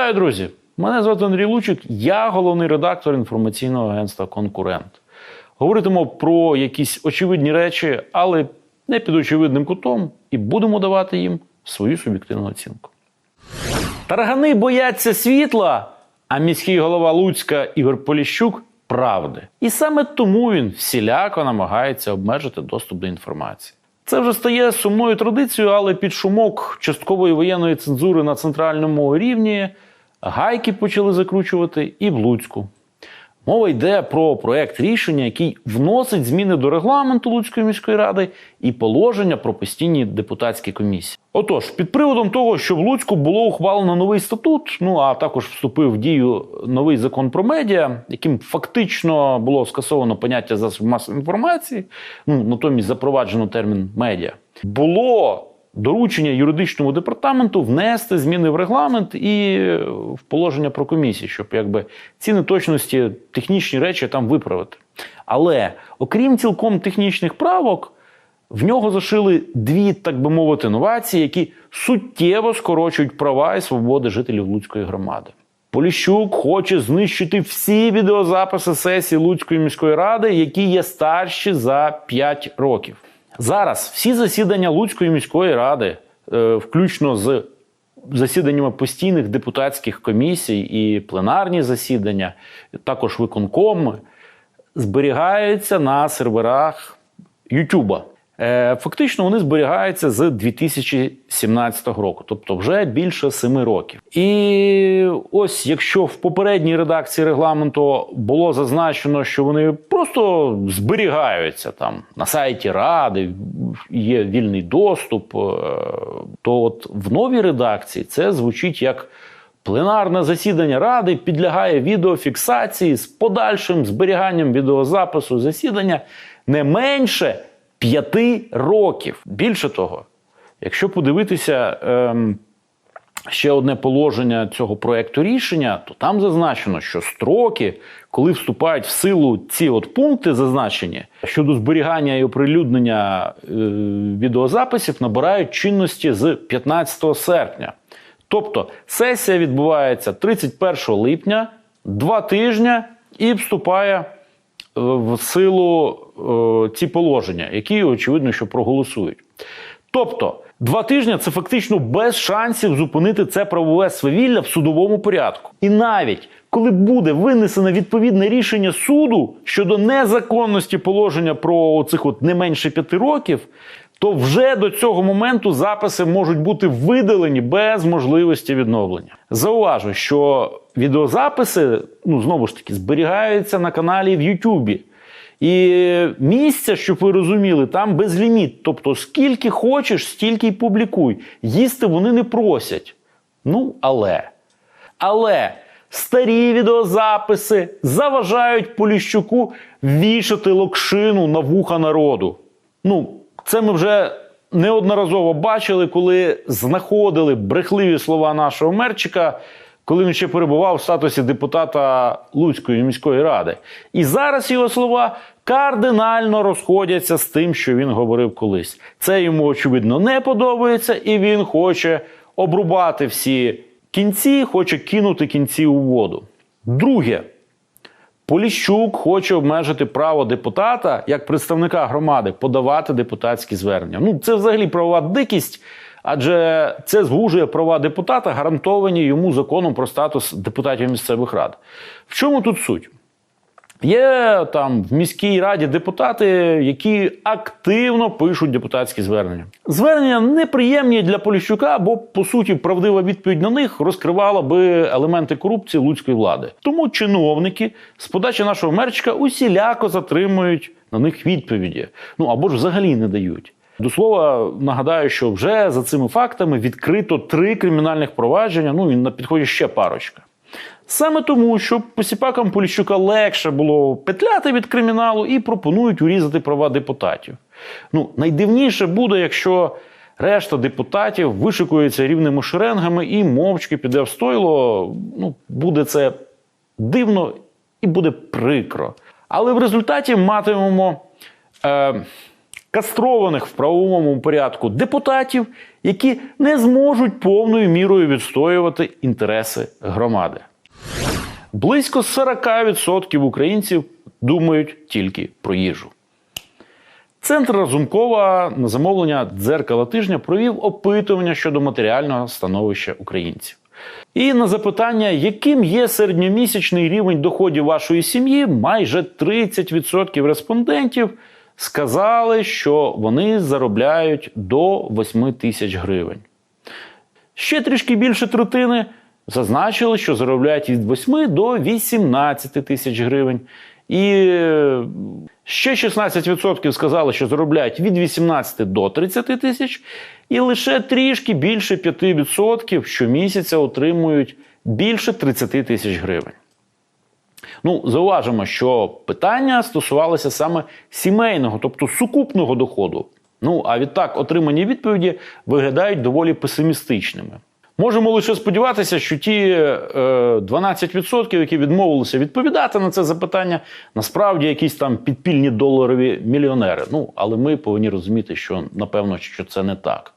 Вітаю, друзі! Мене звати Андрій Лучик, я головний редактор інформаційного агентства Конкурент. Говоритимемо про якісь очевидні речі, але не під очевидним кутом, і будемо давати їм свою суб'єктивну оцінку. Таргани бояться світла, а міський голова Луцька Ігор Поліщук правди. І саме тому він всіляко намагається обмежити доступ до інформації. Це вже стає сумною традицією, але під шумок часткової воєнної цензури на центральному рівні гайки почали закручувати і в Луцьку. Мова йде про проект рішення, який вносить зміни до регламенту Луцької міської ради і положення про постійні депутатські комісії. Отож, під приводом того, що в Луцьку було ухвалено новий статут, ну а також вступив в дію новий закон про медіа, яким фактично було скасовано поняття засобів масової інформації, ну натомість запроваджено термін медіа, було доручення юридичному департаменту внести зміни в регламент і в положення про комісії, щоб якби ці неточності, технічні речі там виправити. Але окрім цілком технічних правок, в нього зашили дві, так би мовити, новації, які суттєво скорочують права і свободи жителів Луцької громади. Поліщук хоче знищити всі відеозаписи сесії Луцької міської ради, які є старші за 5 років. Зараз всі засідання Луцької міської ради, е, включно з засіданнями постійних депутатських комісій і пленарні засідання, також виконкоми, зберігаються на серверах Ютуба. Е, Фактично вони зберігаються з 2017 року, тобто вже більше семи років. І ось якщо в попередній редакції регламенту було зазначено, що вони просто зберігаються там на сайті ради, є вільний доступ, е, то от в новій редакції це звучить як. Пленарне засідання ради підлягає відеофіксації з подальшим зберіганням відеозапису засідання не менше п'яти років. Більше того, якщо подивитися ем, ще одне положення цього проекту рішення, то там зазначено, що строки, коли вступають в силу ці от пункти, зазначені щодо зберігання і оприлюднення е, відеозаписів, набирають чинності з 15 серпня. Тобто сесія відбувається 31 липня, два тижні, і вступає в силу е, ці положення, які очевидно, що проголосують. Тобто, два тижні це фактично без шансів зупинити це правове свавілля в судовому порядку. І навіть коли буде винесено відповідне рішення суду щодо незаконності положення про цих от не менше п'яти років, то вже до цього моменту записи можуть бути видалені без можливості відновлення. Зауважу, що відеозаписи, ну знову ж таки, зберігаються на каналі в Ютубі. І місця, щоб ви розуміли, там безліміт. Тобто, скільки хочеш, стільки й публікуй. Їсти вони не просять. Ну, але. Але старі відеозаписи заважають Поліщуку вішати локшину на вуха народу. Ну, це ми вже неодноразово бачили, коли знаходили брехливі слова нашого мерчика, коли він ще перебував в статусі депутата Луцької міської ради. І зараз його слова кардинально розходяться з тим, що він говорив колись. Це йому очевидно не подобається, і він хоче обрубати всі кінці, хоче кинути кінці у воду. Друге. Поліщук хоче обмежити право депутата як представника громади подавати депутатські звернення. Ну це взагалі правова дикість, адже це звужує права депутата, гарантовані йому законом про статус депутатів місцевих рад. В чому тут суть? Є там в міській раді депутати, які активно пишуть депутатські звернення. Звернення неприємні для Поліщука, бо по суті правдива відповідь на них розкривала би елементи корупції луцької влади. Тому чиновники з подачі нашого мерчика усіляко затримують на них відповіді. Ну або ж взагалі не дають. До слова, нагадаю, що вже за цими фактами відкрито три кримінальних провадження. Ну і на підході ще парочка. Саме тому, що посіпакам Поліщука легше було петляти від криміналу і пропонують урізати права депутатів. Ну, найдивніше буде, якщо решта депутатів вишикується рівними шеренгами і мовчки піде в стойло. Ну, буде це дивно і буде прикро. Але в результаті матимемо е, кастрованих в правовому порядку депутатів, які не зможуть повною мірою відстоювати інтереси громади. Близько 40% українців думають тільки про їжу. Центр Разумкова на замовлення дзеркала тижня провів опитування щодо матеріального становища українців. І на запитання, яким є середньомісячний рівень доходів вашої сім'ї, майже 30% респондентів сказали, що вони заробляють до 8 тисяч гривень. Ще трішки більше третини зазначили, що заробляють від 8 до 18 тисяч гривень. І е, ще 16% сказали, що заробляють від 18 до 30 тисяч, і лише трішки більше 5% щомісяця отримують більше 30 тисяч гривень. Ну, зауважимо, що питання стосувалося саме сімейного, тобто сукупного доходу. Ну а відтак отримані відповіді виглядають доволі песимістичними. Можемо лише сподіватися, що ті е, 12%, які відмовилися відповідати на це запитання, насправді якісь там підпільні доларові мільйонери. Ну, але ми повинні розуміти, що напевно що це не так.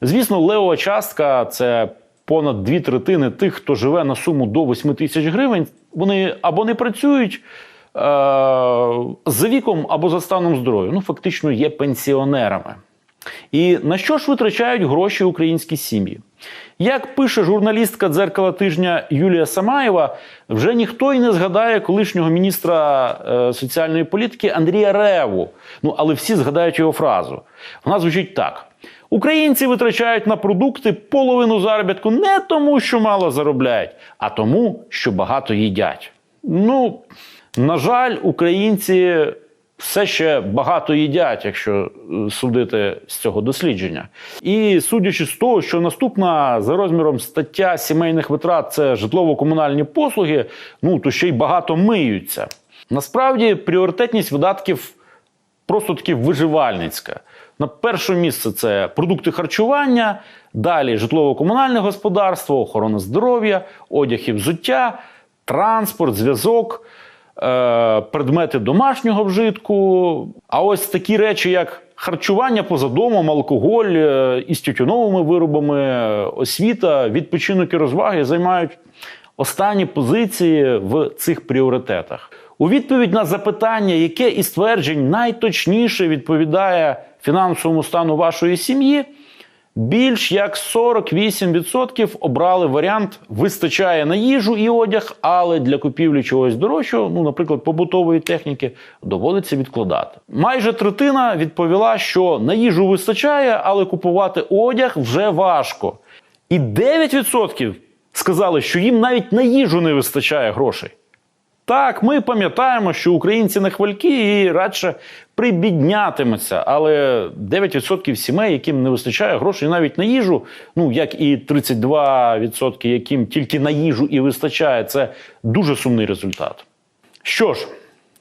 Звісно, левова частка це понад дві третини тих, хто живе на суму до 8 тисяч гривень. Вони або не працюють е- за віком, або за станом здоров'я. Ну, фактично є пенсіонерами. І на що ж витрачають гроші українські сім'ї? Як пише журналістка дзеркала тижня Юлія Самаєва, вже ніхто й не згадає колишнього міністра е, соціальної політики Андрія Реву. Ну але всі згадають його фразу. Вона звучить так: Українці витрачають на продукти половину заробітку не тому, що мало заробляють, а тому, що багато їдять. Ну, на жаль, українці все ще багато їдять, якщо е, судити з цього дослідження. І судячи з того, що наступна за розміром стаття сімейних витрат це житлово-комунальні послуги, ну то ще й багато миються. Насправді пріоритетність видатків просто таки виживальницька. На перше місце це продукти харчування, далі житлово-комунальне господарство, охорона здоров'я, одяг і взуття, транспорт, зв'язок, предмети домашнього вжитку. А ось такі речі, як харчування поза домом, алкоголь е, із тютюновими виробами, е, освіта, відпочинок і розваги займають останні позиції в цих пріоритетах. У відповідь на запитання, яке із тверджень найточніше відповідає фінансовому стану вашої сім'ї, більш як 48% обрали варіант вистачає на їжу і одяг, але для купівлі чогось дорожчого, ну, наприклад, побутової техніки, доводиться відкладати. Майже третина відповіла, що на їжу вистачає, але купувати одяг вже важко. І 9% сказали, що їм навіть на їжу не вистачає грошей. Так, ми пам'ятаємо, що українці не хвальки і радше прибіднятимуться, але 9% сімей, яким не вистачає грошей навіть на їжу, ну як і 32%, яким тільки на їжу і вистачає, це дуже сумний результат. Що ж,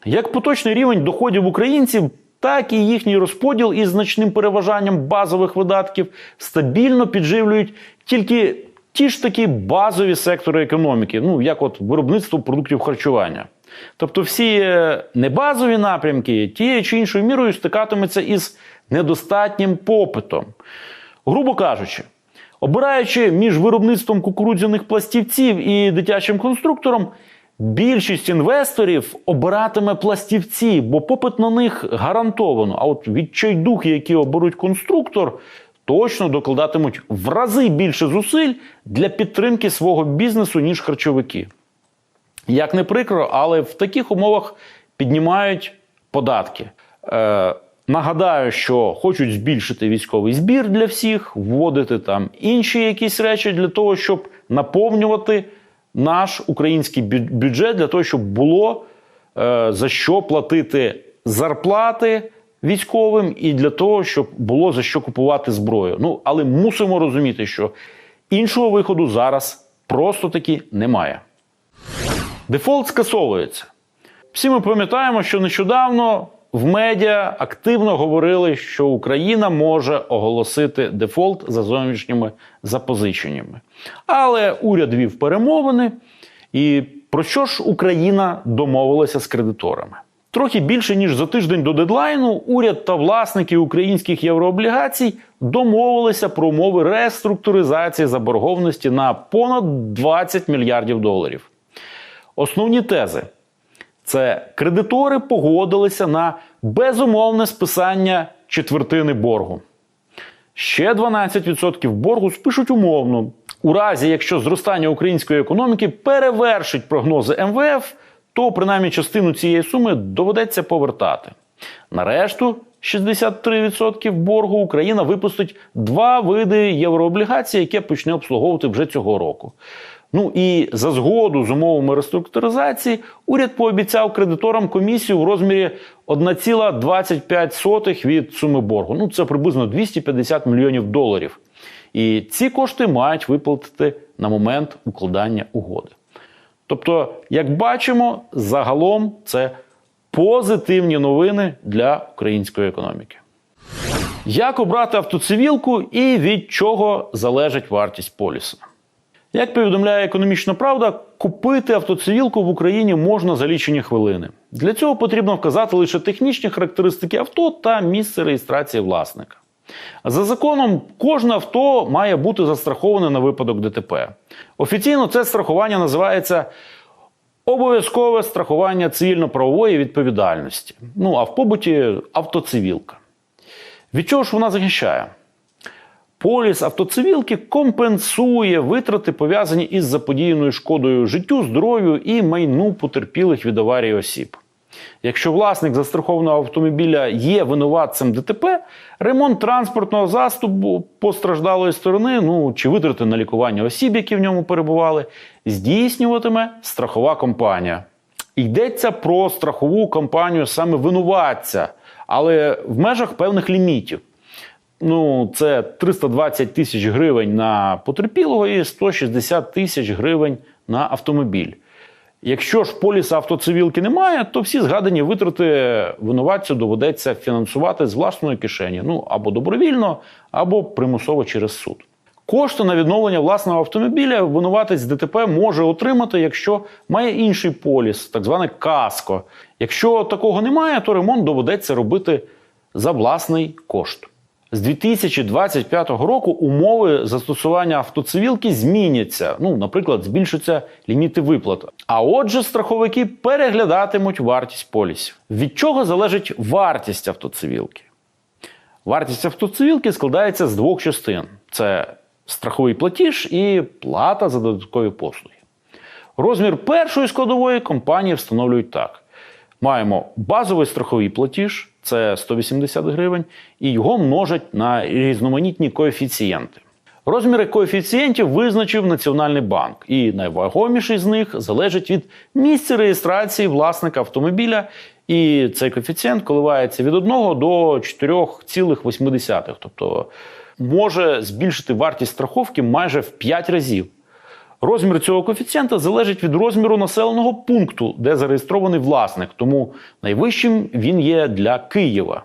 як поточний рівень доходів українців, так і їхній розподіл із значним переважанням базових видатків стабільно підживлюють тільки ті ж такі базові сектори економіки, ну як от виробництво продуктів харчування. Тобто всі небазові напрямки тією чи іншою мірою стикатимуться із недостатнім попитом. Грубо кажучи, обираючи між виробництвом кукурудзяних пластівців і дитячим конструктором, більшість інвесторів обиратиме пластівці, бо попит на них гарантовано. А от відчайдухи, які оберуть конструктор, точно докладатимуть в рази більше зусиль для підтримки свого бізнесу, ніж харчовики. Як не прикро, але в таких умовах піднімають податки. Е, Нагадаю, що хочуть збільшити військовий збір для всіх, вводити там інші якісь речі для того, щоб наповнювати наш український бюджет, для того, щоб було е, за що платити зарплати військовим, і для того, щоб було за що купувати зброю. Ну але мусимо розуміти, що іншого виходу зараз просто таки немає. Дефолт скасовується. Всі ми пам'ятаємо, що нещодавно в медіа активно говорили, що Україна може оголосити дефолт за зовнішніми запозиченнями. Але уряд вів перемовини, і про що ж Україна домовилася з кредиторами? Трохи більше ніж за тиждень до дедлайну уряд та власники українських єврооблігацій домовилися про умови реструктуризації заборгованості на понад 20 мільярдів доларів. Основні тези це кредитори погодилися на безумовне списання четвертини боргу. Ще 12% боргу спишуть умовно. У разі, якщо зростання української економіки перевершить прогнози МВФ, то принаймні частину цієї суми доведеться повертати. Нарешту 63% боргу Україна випустить два види єврооблігацій, яке почне обслуговувати вже цього року. Ну і за згоду з умовами реструктуризації уряд пообіцяв кредиторам комісію в розмірі 1,25 від суми боргу. Ну це приблизно 250 мільйонів доларів. І ці кошти мають виплатити на момент укладання угоди. Тобто, як бачимо, загалом це позитивні новини для української економіки. Як обрати автоцивілку і від чого залежить вартість поліса? Як повідомляє економічна правда, купити автоцивілку в Україні можна за лічені хвилини. Для цього потрібно вказати лише технічні характеристики авто та місце реєстрації власника. За законом, кожне авто має бути застраховане на випадок ДТП. Офіційно це страхування називається обов'язкове страхування цивільно-правової відповідальності. Ну а в побуті автоцивілка. Від чого ж вона захищає? Поліс автоцивілки компенсує витрати, пов'язані із заподіяною шкодою життю, здоров'ю і майну потерпілих від аварії осіб. Якщо власник застрахованого автомобіля є винуватцем ДТП, ремонт транспортного заступу постраждалої сторони, ну чи витрати на лікування осіб, які в ньому перебували, здійснюватиме страхова компанія. Йдеться про страхову компанію саме винуватця, але в межах певних лімітів. Ну, це 320 тисяч гривень на потерпілого і 160 тисяч гривень на автомобіль. Якщо ж поліса автоцивілки немає, то всі згадані витрати винуватцю доведеться фінансувати з власної кишені, ну або добровільно, або примусово через суд. Кошти на відновлення власного автомобіля винуватець ДТП може отримати, якщо має інший поліс, так зване каско. Якщо такого немає, то ремонт доведеться робити за власний кошт. З 2025 року умови застосування автоцивілки зміняться. Ну, наприклад, збільшаться ліміти виплат. А отже, страховики переглядатимуть вартість полісів. Від чого залежить вартість автоцивілки? Вартість автоцивілки складається з двох частин: це страховий платіж і плата за додаткові послуги. Розмір першої складової компанії встановлюють так: маємо базовий страховий платіж, це 180 гривень, і його множать на різноманітні коефіцієнти. Розміри коефіцієнтів визначив Національний банк, і найвагоміший з них залежить від місця реєстрації власника автомобіля. І цей коефіцієнт коливається від 1 до 4,8, тобто може збільшити вартість страховки майже в 5 разів. Розмір цього коефіцієнта залежить від розміру населеного пункту, де зареєстрований власник, тому найвищим він є для Києва.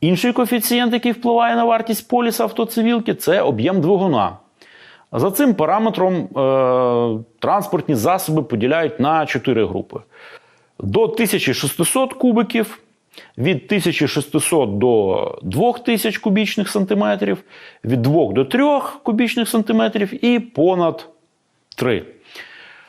Інший коефіцієнт, який впливає на вартість поліса автоцивілки, це об'єм двигуна. За цим параметром е, транспортні засоби поділяють на 4 групи: до 1600 кубиків, від 1600 до 2000 кубічних сантиметрів, від 2 до 3 кубічних сантиметрів і понад 3.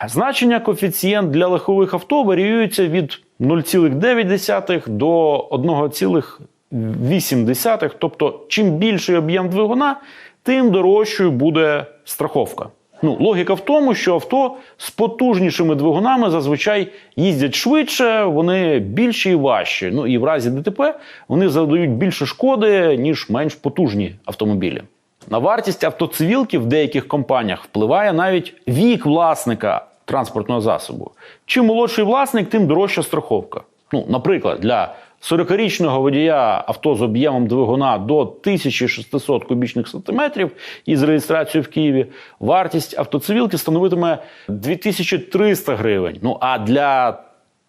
Значення коефіцієнт для легкових авто варіюється від 0,9 до 1,8. Тобто, чим більший об'єм двигуна, тим дорожчою буде страховка. Ну, логіка в тому, що авто з потужнішими двигунами зазвичай їздять швидше, вони більші і важчі. Ну і в разі ДТП вони завдають більше шкоди, ніж менш потужні автомобілі. На вартість автоцивілки в деяких компаніях впливає навіть вік власника транспортного засобу. Чим молодший власник, тим дорожча страховка. Ну, наприклад, для 40-річного водія авто з об'ємом двигуна до 1600 кубічних сантиметрів із реєстрацією в Києві вартість автоцивілки становитиме 2300 гривень. Ну а для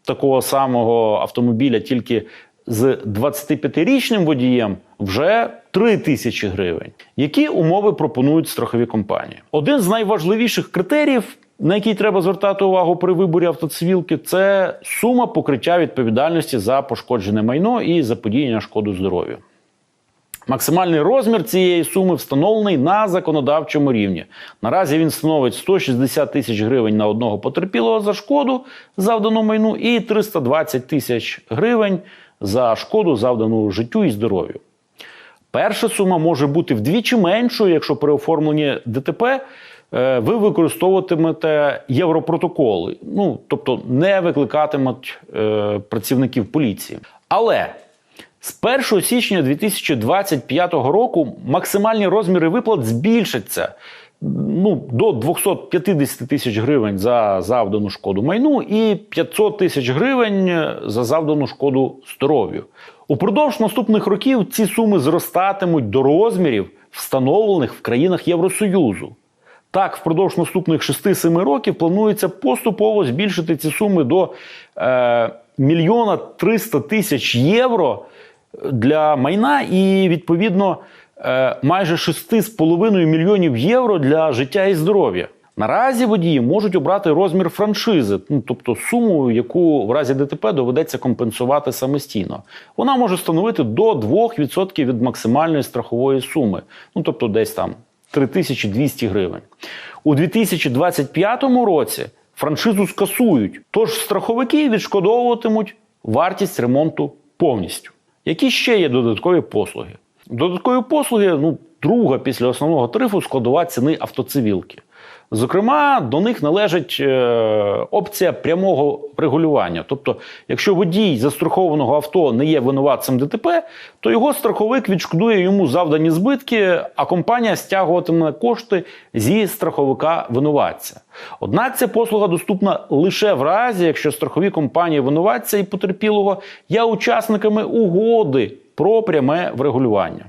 такого самого автомобіля тільки з 25-річним водієм вже 3 тисячі гривень. Які умови пропонують страхові компанії? Один з найважливіших критеріїв на який треба звертати увагу при виборі автоцивілки, це сума покриття відповідальності за пошкоджене майно і заподіяння шкоду здоров'ю. Максимальний розмір цієї суми встановлений на законодавчому рівні. Наразі він становить 160 тисяч гривень на одного потерпілого за шкоду, завдану майну, і 320 тисяч гривень за шкоду, завдану життю і здоров'ю. Перша сума може бути вдвічі меншою, якщо при оформленні ДТП ви використовуватимете європротоколи, ну тобто не викликатимуть е, працівників поліції. Але з 1 січня 2025 року максимальні розміри виплат збільшаться ну, до 250 тисяч гривень за завдану шкоду майну і 500 тисяч гривень за завдану шкоду здоров'ю. Упродовж наступних років ці суми зростатимуть до розмірів, встановлених в країнах Євросоюзу. Так, впродовж наступних 6-7 років планується поступово збільшити ці суми до е, мільйона 300 тисяч євро для майна і відповідно е, майже 6,5 мільйонів євро для життя і здоров'я. Наразі водії можуть обрати розмір франшизи, ну тобто суму, яку в разі ДТП доведеться компенсувати самостійно. Вона може становити до 2% від максимальної страхової суми, ну тобто десь там 3200 гривень. У 2025 році франшизу скасують, тож страховики відшкодовуватимуть вартість ремонту повністю. Які ще є додаткові послуги? Додаткові послуги, ну, друга після основного тарифу складова ціни автоцивілки. Зокрема, до них належить е, опція прямого регулювання. Тобто, якщо водій застрахованого авто не є винуватцем ДТП, то його страховик відшкодує йому завдані збитки, а компанія стягуватиме кошти зі страховика винуватця. Однак ця послуга доступна лише в разі, якщо страхові компанії винуватця і потерпілого є учасниками угоди про пряме врегулювання.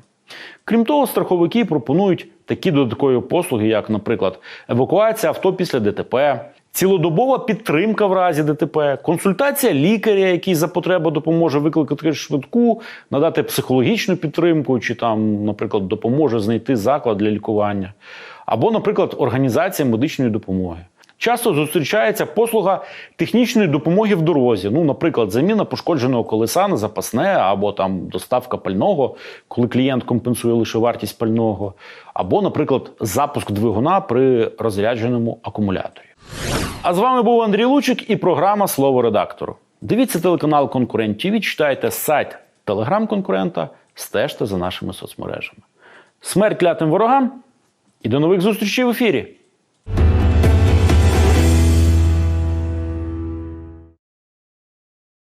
Крім того, страховики пропонують такі додаткові послуги, як, наприклад, евакуація авто після ДТП, цілодобова підтримка в разі ДТП, консультація лікаря, який за потреби допоможе викликати швидку, надати психологічну підтримку, чи там, наприклад, допоможе знайти заклад для лікування, або, наприклад, організація медичної допомоги. Часто зустрічається послуга технічної допомоги в дорозі. Ну, наприклад, заміна пошкодженого колеса на запасне, або там доставка пального, коли клієнт компенсує лише вартість пального, або, наприклад, запуск двигуна при розрядженому акумуляторі. А з вами був Андрій Лучик і програма Слово редактору. Дивіться телеканал Конкурент ТВ, читайте сайт телеграм-конкурента, стежте за нашими соцмережами. Смерть клятим ворогам і до нових зустрічей в ефірі!